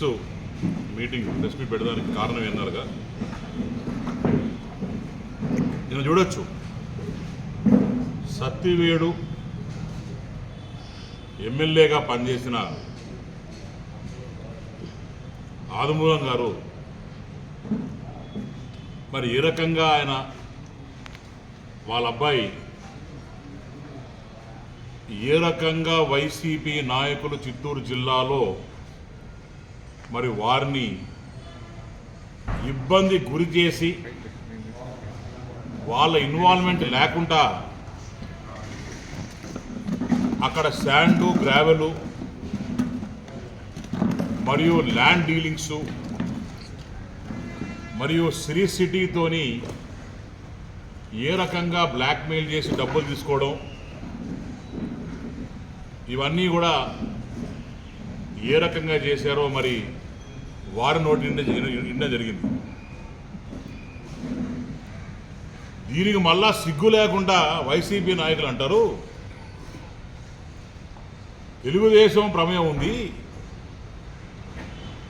Press meeting press meet పెట్టడానికి కారణం ఏందనగా నేను చూడొచ్చు. సత్తివేడు ఎమ్మెల్యేగా పనిచేసిన ఆదిమూలం గారు మరి ఏ రకంగా ఆయన వాళ్ళ అబ్బాయి ఏ రకంగా వైసీపీ నాయకులు చిత్తూరు జిల్లాలో మరి వారిని ఇబ్బంది గురి చేసి వాళ్ళ ఇన్వాల్వ్మెంట్ లేకుండా అక్కడ శాండు గ్రావెలు మరియు ల్యాండ్ డీలింగ్స్ మరియు సిరీ సిటీతోని ఏ రకంగా బ్లాక్మెయిల్ చేసి డబ్బులు తీసుకోవడం ఇవన్నీ కూడా ఏ రకంగా చేశారో మరి వారి నోటి నిండా జరిగింది. దీనికి మళ్ళా సిగ్గు లేకుండా వైసీపీ నాయకులు అంటారు తెలుగుదేశం ప్రమేయం ఉంది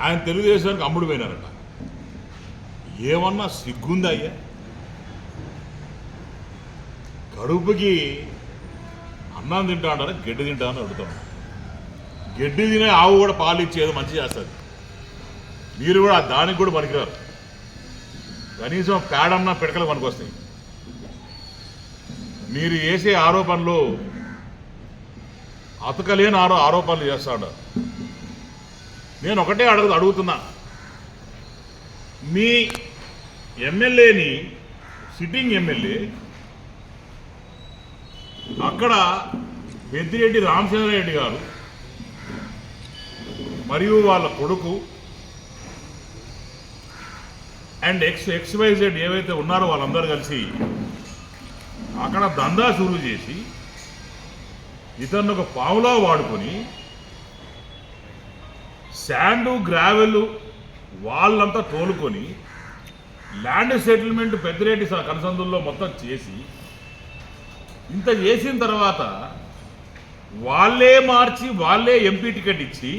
ఆయన తెలుగుదేశానికి అమ్ముడు పోయినారట ఏమన్నా సిగ్గుందా అయ్యా? కడుపుకి అన్నం తింటా అంటారా గడ్డి తింటా అని అడుగుతాం. గడ్డి తినే ఆవు కూడా పాలు ఇచ్చేది మంచి చేస్తుంది. మీరు కూడా దానికి కూడా పనికిరారు కనీసం పేడన్న పిడకలు పనికొస్తాయి మీరు వేసే ఆరోపణలు అతకలేని ఆరో ఆరోపణలు చేస్తాడు నేను ఒకటే అడుగు అడుగుతున్నా. మీ ఎమ్మెల్యేని సిట్టింగ్ ఎమ్మెల్యే అక్కడ పెద్దిరెడ్డి రామచంద్రారెడ్డి గారు మరియు వాళ్ళ కొడుకు అండ్ ఎక్స్ ఎక్స్వైజెడ్ ఏవైతే ఉన్నారో వాళ్ళందరూ కలిసి అక్కడ దందా షురూ చేసి ఇతన్ని ఒక పావులా వాడుకొని శాండు గ్రావెల్ వాళ్ళంతా తోలుకొని ల్యాండ్ సెటిల్మెంట్ పెద్దరేటి కనసందుల్లో మొత్తం చేసి ఇంత చేసిన తర్వాత వాళ్ళే మార్చి వాళ్ళే ఎంపీ టికెట్ ఇచ్చి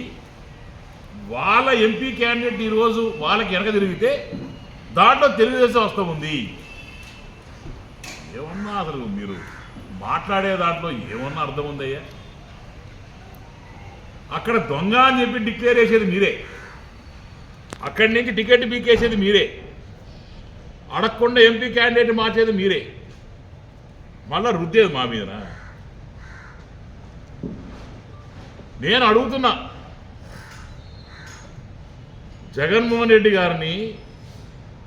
వాళ్ళ ఎంపీ క్యాండిడేట్ ఈరోజు వాళ్ళకి వెనక తిరిగితే దాంట్లో తెలుగుదేశం వస్తూ ఉంది. ఏమన్నా అసలు మీరు మాట్లాడే దాంట్లో ఏమన్నా అర్థం ఉందయ్యా? అక్కడ దొంగ అని చెప్పి డిక్లేర్ చేసేది మీరే. అక్కడి నుంచి టికెట్ బీకేసేది మీరే. అడగకుండా ఎంపీ క్యాండిడేట్ మార్చేది మీరే. మళ్ళా రుద్దేది మా మీదనా? నేను అడుగుతున్నా. జగన్మోహన్ రెడ్డి గారిని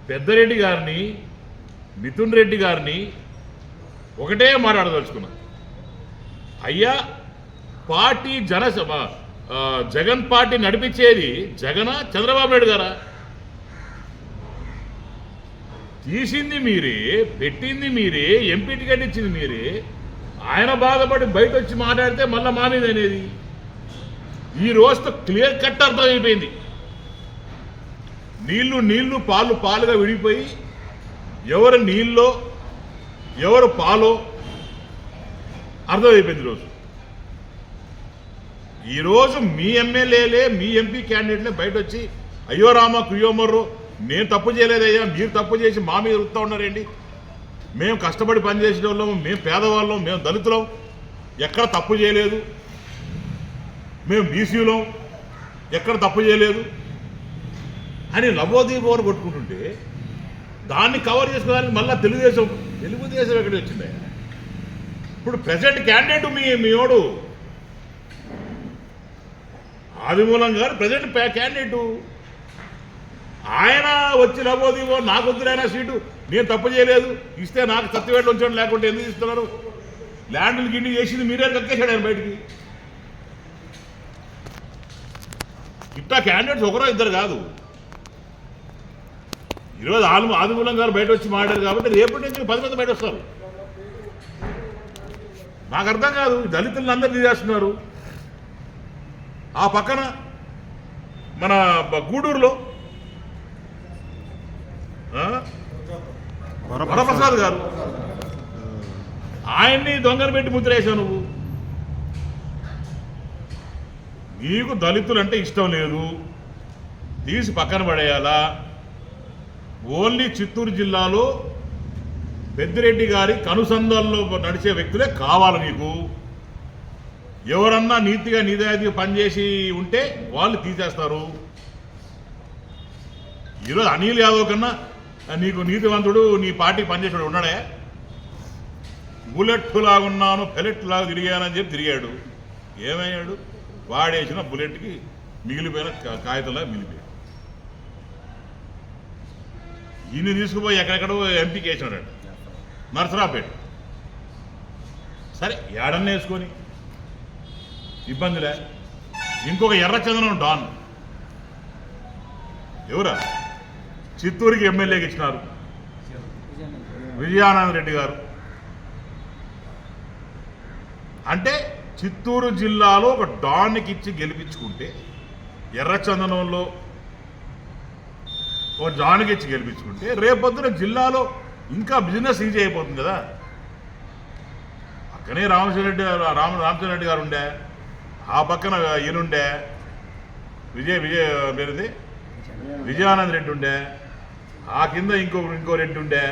పెద్దరెడ్డి గారిని మిథున్ రెడ్డి గారిని ఒకటే మాట్లాడదలుచుకున్నా. అయ్యా పార్టీ జనసభ జగన్ పార్టీ నడిపించేది జగన చంద్రబాబు నాయుడు గారా? తీసింది మీరే పెట్టింది మీరే ఎంపీ టికెట్ ఇచ్చింది మీరే ఆయన బాధపడి బయట వచ్చి మాట్లాడితే మళ్ళీ మా మీద అనేది. ఈ రోజుతో క్లియర్ కట్ అర్థం అయిపోయింది నీళ్ళు నీళ్ళు పాలు పాలుగా విడిపోయి ఎవరు నీళ్ళో ఎవరు పాలో అర్థమైపోయింది ఈరోజు ఈరోజు మీ ఎమ్మెల్యేలే మీ ఎంపీ క్యాండిడేట్లే బయట వచ్చి అయ్యో రామ కుయ్యోమర్రు నేను తప్పు చేయలేదయ్యా మీరు తప్పు చేసి మా మీద వృత్తా ఉన్నారేంటి? మేము కష్టపడి పనిచేసిన వాళ్ళం మేము పేదవాళ్ళం మేము దళితులం ఎక్కడ తప్పు చేయలేదు? మేము బీసీలం ఎక్కడ తప్పు చేయలేదు? అని లవోదీపోని కొట్టుకుంటుంటే దాన్ని కవర్ చేసుకోవడానికి మళ్ళీ తెలుగుదేశం తెలుగుదేశం ఎక్కడ వచ్చింది? ఇప్పుడు ప్రజెంట్ క్యాండిడేట్ మీ మీవాడు ఆదిమూలం గారు ప్రజెంట్ క్యాండిడేటు ఆయన వచ్చి లబోదీవో నాకు వద్దులైనా సీటు నేను తప్పు చేయలేదు. ఇస్తే నాకు సత్యవేళ్ళు ఉంచండి లేకుంటే ఎందుకు ఇస్తున్నారు? ల్యాండ్లు గిన్ని చేసింది మీరే కక్కేశాడు ఆయన బయటికి. ఇట్టా క్యాండిడేట్స్ ఒకరో ఇద్దరు కాదు. ఈరోజు ఆలు ఆదిమూలం గారు బయట వచ్చి మాట్లాడారు కాబట్టి రేపటి నుంచి పది మంది బయట వస్తారు నాకు అర్థం కాదు దళితులను అందరు తీసేస్తున్నారు. ఆ పక్కన మన గూడూరులో వరప్రసాద్ గారు. ఆయన్ని దొంగలు పెట్టి ముద్రేసావు నువ్వు. నీకు దళితులు అంటే ఇష్టం లేదు. తీసి పక్కన పడేయాలా? ఓన్లీ చిత్తూరు జిల్లాలో పెద్దిరెడ్డి గారి కనుసంధాల్లో నడిచే వ్యక్తులే కావాలి నీకు ఎవరన్నా నీతిగా నిజాయితీగా పనిచేసి ఉంటే వాళ్ళు తీసేస్తారు. ఈరోజు అనిల్ యాదవ్ కన్నా నీకు నీతివంతుడు నీ పార్టీ పనిచేసాడు ఉన్నాడే. బుల్లెట్ లాగా ఉన్నాను పెలెట్ లాగా తిరిగానని చెప్పి తిరిగాడు. ఏమయ్యాడు? వాడేసిన బుల్లెట్కి మిగిలిపోయిన కాగితంలా మిగిలిపోయాడు. దీన్ని తీసుకుపోయి ఎక్కడెక్కడో ఎంపీకి వేసినాడు నరసరాపేట సరే ఏడన్న వేసుకొని. ఇబ్బందిలే. ఇంకొక ఎర్రచందనం డాన్. ఎవరా? చిత్తూరుకి ఎమ్మెల్యేకి ఇచ్చినారు. విజయానంద రెడ్డి గారు. అంటే చిత్తూరు జిల్లాలో ఒక డాన్కి ఇచ్చి గెలిపించుకుంటే ఎర్రచందనంలో ఓ డాన్కి గెలిపించుకుంటే రేపొద్దున జిల్లాలో ఇంకా బిజినెస్ ఈజీ అయిపోతుంది కదా. పక్కనే రామచంద్రెడ్డి రామ రామచంద్ర రెడ్డి గారు ఉండే ఆ పక్కన ఈయనుండే విజయ్ విజయ పేరుది? విజయానంద్ రెడ్డి ఉండే ఆ కింద ఇంకో ఇంకో రెడ్డి ఉండే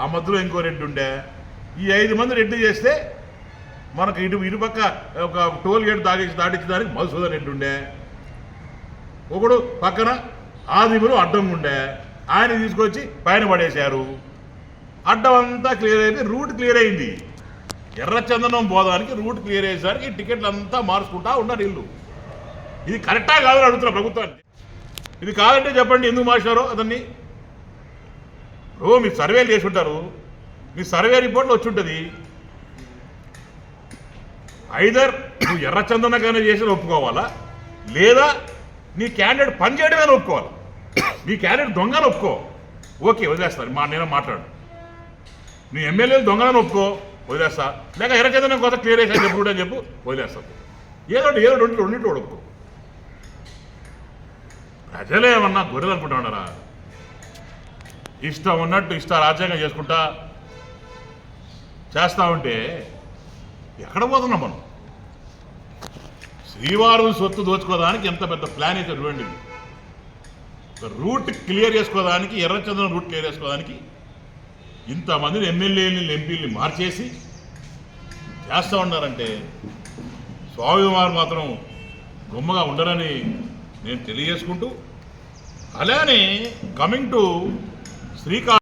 ఆ మధ్యలో ఇంకో రెడ్డి ఉండే ఈ ఐదు మంది రెడ్డి చేస్తే మనకు ఇటు ఇటుపక్క ఒక టోల్ గేట్ దాగించి దాటించడానికి మధుసూదన్ రెడ్డి ఉండే. ఒకడు పక్కన ఆదిములు అడ్డం ఉండే. ఆయన తీసుకొచ్చి పైన పడేశారు. అడ్డం అంతా క్లియర్ అయింది రూట్ క్లియర్ అయింది. ఎర్రచందనం పోదానికి రూట్ క్లియర్ అయ్యేసరికి టికెట్లు అంతా మార్చుకుంటా ఉన్నారు ఇల్లు ఇది కరెక్టా కాదని అడుగుతున్నా ప్రభుత్వాన్ని. ఇది కాదంటే చెప్పండి ఎందుకు మార్చారో అతన్ని? ఓ మీ సర్వేలు చేసి ఉంటారు. మీ సర్వే రిపోర్ట్లో వచ్చి ఉంటుంది. ఐదర్ నువ్వు ఎర్రచందనగానే చేసిన ఒప్పుకోవాలా? లేదా నీ క్యాండిడేట్ పని చేయడమే ఒప్పుకోవాలి? నీ క్యారెట్ దొంగను ఒప్పుకో. ఓకే వదిలేస్తారు మా నేను మాట్లాడు నీ ఎమ్మెల్యేలు దొంగలను ఒప్పుకో. వదిలేస్తా. లేక ఎర్రచందనం కొత్త క్లియర్ చేసా చెప్పు అని చెప్పు. వదిలేస్తాను ఏదో ఏదో రెండు రెండింటి ఒప్పుకో. ప్రజలేమన్నా గొర్రెలు అనుకుంటున్నారా ఇష్టం ఉన్నట్టు ఇష్ట రాజ్యాంగం చేసుకుంటా చేస్తా ఉంటే ఎక్కడ పోతున్నాం మనం? శ్రీవారు సొత్తు దోచుకోవడానికి ఎంత పెద్ద ప్లాన్ అయితే చూడండి రూట్ క్లియర్ చేసుకోవడానికి ఎర్రచంద్రం రూట్ క్లియర్ చేసుకోవడానికి ఇంతమందిని ఎమ్మెల్యేలని ఎంపీలని మార్చేసి చేస్తూ ఉన్నారంటే స్వామివారు మాత్రం గుమ్మగా ఉండరని నేను తెలియజేసుకుంటూ అలానే కమింగ్ టు శ్రీకాళ